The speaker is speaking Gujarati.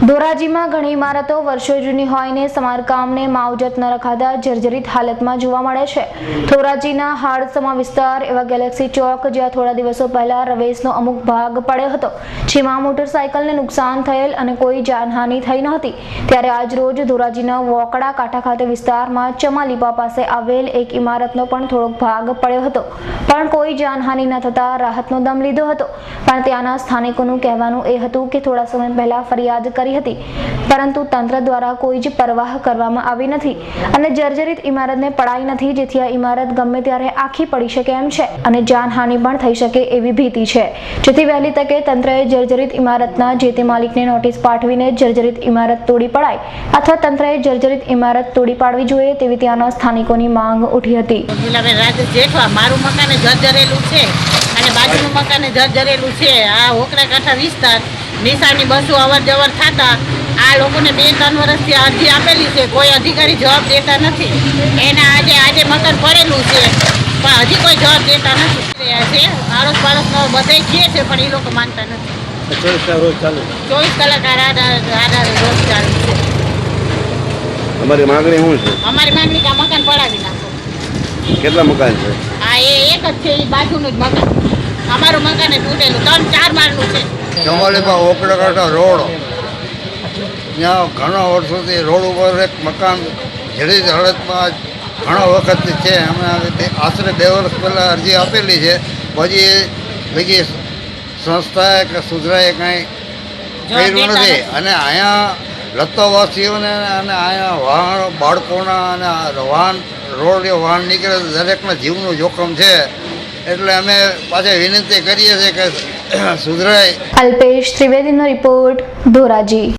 ધોરાજીમાં ઘણી ઇમારતો વર્ષો જૂની હોઈને સમારકામને માવજત ન રખાતા જર્જરિત હાલતમાં જોવા મળે છે. ધોરાજીના હાડસમા વિસ્તાર એવા ગેલેક્સી ચોક જ્યાં થોડા દિવસો પહેલા રવેશનો અમુક ભાગ પડ્યો હતો, જેમાં મોટરસાયકલને નુકસાન થયેલ અને કોઈ જાનહાનિ થઈ નહોતી ત્યારે આજરોજ ધોરાજીના વોકડા કાંઠા ખાતે વિસ્તારમાં ચમાલીપા પાસે આવેલ એક ઇમારતનો પણ થોડોક ભાગ પડ્યો હતો. પણ કોઈ જાનહાનિ ન થતા રાહતનો દમ લીધો હતો. પણ ત્યાંના સ્થાનિકોનું કહેવાનું એ હતું કે થોડા સમય પહેલા ફરિયાદ કરી હતી. પરંતુ તંત્ર દ્વારા કોઈ જ પરવાહ કરવામાં આવી નથી અને જર્જરિત ઇમારતને પડાઈ નથી, જેથી આ ઇમારત ગમે ત્યારે આખી પડી શકે એમ છે. અને જાનહાનિ પણ થઈ શકે એવી ભીતિ છે. જેથી વહેલી તકે તંત્રએ જર્જરિત ઇમારતના જે તે માલિકને નોટિસ પાઠવીને જર્જરિત ઇમારત તોડી પડાય અથવા તંત્રએ જર્જરિત ઇમારત તોડી પાડવી જોઈએ તેવી ત્યાંના સ્થાનિકોની માંગ ઉઠી હતી. મારું મકાન જર્જરેલું છે અને બાજુનું મકાન જર્જરેલું છે. આ હોકરા કાંઠા વિસ્તાર નિશાની બસો અવર જવર થતા આ લોકોને બે ત્રણ વર્ષથી અરજી આપેલી છે. કોઈ અધિકારી જવાબ દેતા નથી. એને આજે આજે મકાન પડેલું છે. પણ હજી કોઈ જવાબ દેતા નથી. છે. આડોશ પાડોશનો બધે કહે છે પણ એ લોકો માનતા નથી. ચોવીસ કલાક આડા રોજ ચાલુ છે. અમારી માંગણી શું છે? અમારી માંગણી કે આ મકાન પડાવી નાખો. કેટલા મકાન છે? આ એ એક જ છે એ બાજુનું જ મકાન. અમારું મકાન તૂટેલું. ત્રણ ચાર માળનું છે. ચમાલીમાં ઓકડાકાંઠા રોડ. ત્યાં ઘણા વર્ષોથી રોડ ઉપર એક મકાન જડિત હળદમાં ઘણા વખત છે. અમે આશરે બે વર્ષ પહેલાં અરજી આપેલી છે. પછી બીજી સંસ્થાએ કે સુધરાએ કાંઈ કર્યું નથી. અને અહીંયા લત્તાવાસીઓને અને અહીંયા વાહન બાળકોના અને વાહન રોડ વાહન નીકળે દરેકના જીવનું જોખમ છે. એટલે અમે પાછા વિનંતી કરીએ છીએ કે સુધરાય. અલ્પેશ ત્રિવેદીનો રિપોર્ટ ધોરાજી.